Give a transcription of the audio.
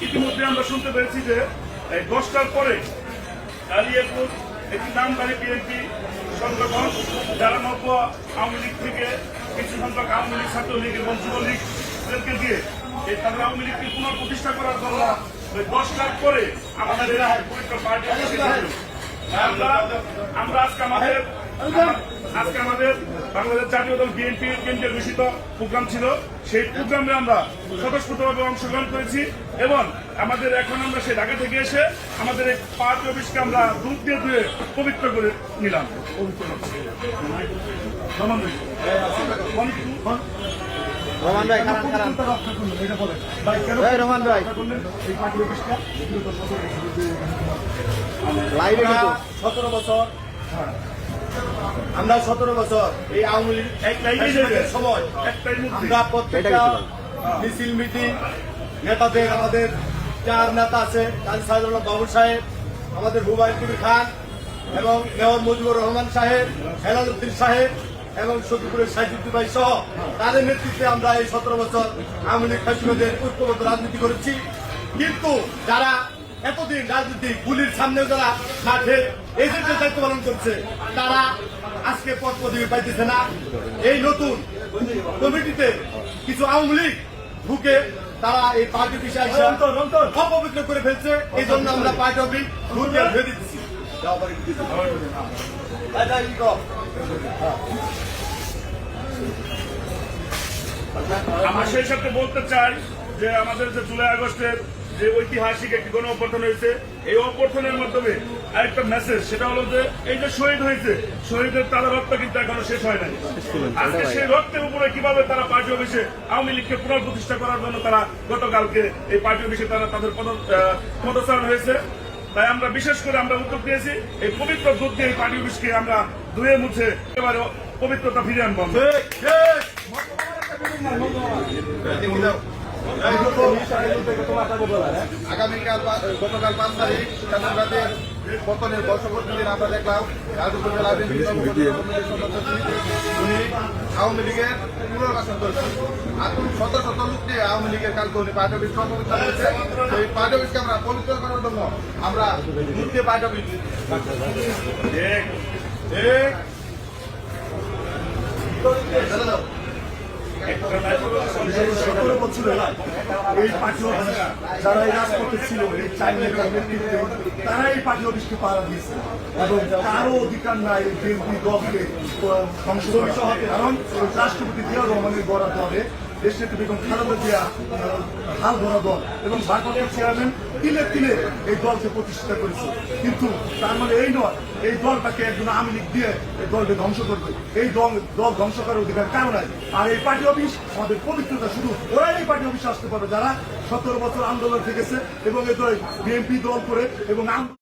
ইতিমধ্যে আমরা শুনতে পেরেছি যে এই দশটার পরে কালিয়াপুর একটি নামদারি বিএনপি সংগঠন যারা নব্য আওয়ামী লীগ থেকে কিছু সংখ্যক আওয়ামী লীগ, ছাত্রলীগ এবং যুবলীগদেরকে দিয়ে এই তাদের আওয়ামী লীগকে পুনঃপ্রতিষ্ঠা করার জন্য ওই দশটার পরে আমাদের পার্টি আমরা আজকে আমাদের আজকে আমাদের বাংলাদেশ জাতীয় দল বিএনপি কেন্দ্রীয় ঘোষিত প্রোগ্রাম ছিল। সেই প্রোগ্রামে আমরা স্বতঃস্ফূর্তভাবে অংশগ্রহণ করেছি এবং আমাদের এখন আমরা সেই ঢাকা থেকে এসে আমাদের এই পার্টি অফিসকে আমরা দুধ দিয়ে ধুয়ে পবিত্র করে নিলাম। পবিত্র রহমান ভাই। রহমান ভাই লাইভে সতেরো বছর আমরা সতেরো বছর এই আওয়ামী লীগ সময় একটাই মুক্তি। আমরা প্রত্যেকটা মিছিল মিটিং নেতাদের আমাদের চার নেতা আছে কাজী সাহেদুল্লাহ বাবুল সাহেব আমাদের হুমায়ুন কবির খান এবং মেয়র মুজিবুর রহমান সাহেব হেলাল উদ্দিন সাহেব এবং সতীপুরের সাহিত্যুদ্দি ভাই সহ তাদের নেতৃত্বে আমরা এই সতেরো বছর আওয়ামী লীগ ফ্যাসিবাদের ঐক্যবদ্ধ রাজনীতি করেছি। কিন্তু যারা এতদিন রাজনীতি গুলির সামনে যারা মাঠে এজেন্টের দায়িত্ব পালন করছে তারা আজকে পদ পদবি পাইতেছে না। এই নতুন কমিটিতে কিছু আওয়ামী লীগ ঢুকে তারা এই পার্টি আসছে অপবিত্র করে ফেলছে। এই জন্য আমরা পার্টি অফিস ঢুকে ধুয়ে দিচ্ছি? আমরা সেই সাথে বলতে চাই যে আমাদের যে জুলাই আগস্টের যে ঐতিহাসিক একটি গণ অভ্যর্থন হয়েছে এই অভ্যর্থনের মাধ্যমে আরেকটা মেসেজ সেটা হলো যে এই যে শহীদ হয়েছে শহীদের তারা রক্ত কিন্তু এখনও শেষ হয় নাই। আজকে সেই রক্তের উপরে কীভাবে তারা পার্টি অফিসে আওয়ামী লীগকে পুনঃপ্রতিষ্ঠা করার জন্য তারা গতকালকে এই পার্টি অফিসে তারা তাদের পদচারণ হয়েছে। তাই আমরা বিশেষ করে আমরা উদ্যোগ নিয়েছি এই পবিত্র দুধ দিয়ে এই পার্টি অফিসকে আমরা ধুয়ে মুছে একেবারে পবিত্রতা ফিরিয়ে আনব। আগামীকাল গতকাল পাঁচ তারিখ চাঁদাবাদের পতনের বর্ষপূর্তি দিন আমরা দেখলাম গাজীপুর জেলা উনি আওয়ামী লীগের পুনর্বাসন করেছেন। আর শত শত লোক নিয়ে আওয়ামী লীগের কালকে উনি পার্টি অফিস কর্মকর্তা হয়েছে সেই পার্টি অফিসকে আমরা পবিত্র করার জন্য আমরা মুক্তি পার্টি অফিস সতেরো বছরে এই পার্টি যারা এই রাজপথে ছিল, এই চার নেতার নেতৃত্বে তারা এই পার্টি অফিসকে পাড়া দিয়েছে এবং কারও অধিকার নাই, বিএনপি দলকে করার। কারণ রাষ্ট্রপতি জিয়া রহমানের বরাদ্দ হবে দেশ নেত্রী বেগম খালেদা জিয়া, হাল ধরা দল এবং চেয়ারম্যান এই দলকে করেছে। কিন্তু তার মানে এই নয়, এই দলটাকে একজন আওয়ামী লীগ দিয়ে এই দলকে ধ্বংস করবে। এই দল দল ধ্বংস করার অধিকার কারও নাই। আর এই পার্টি অফিস, আমাদের পবিত্রতা শুধু ওরাই এই পার্টি অফিসে আসতে পারবে। যারা সতেরো বছর আন্দোলন থেকেছে এবং এই বিএনপি দল করে এবং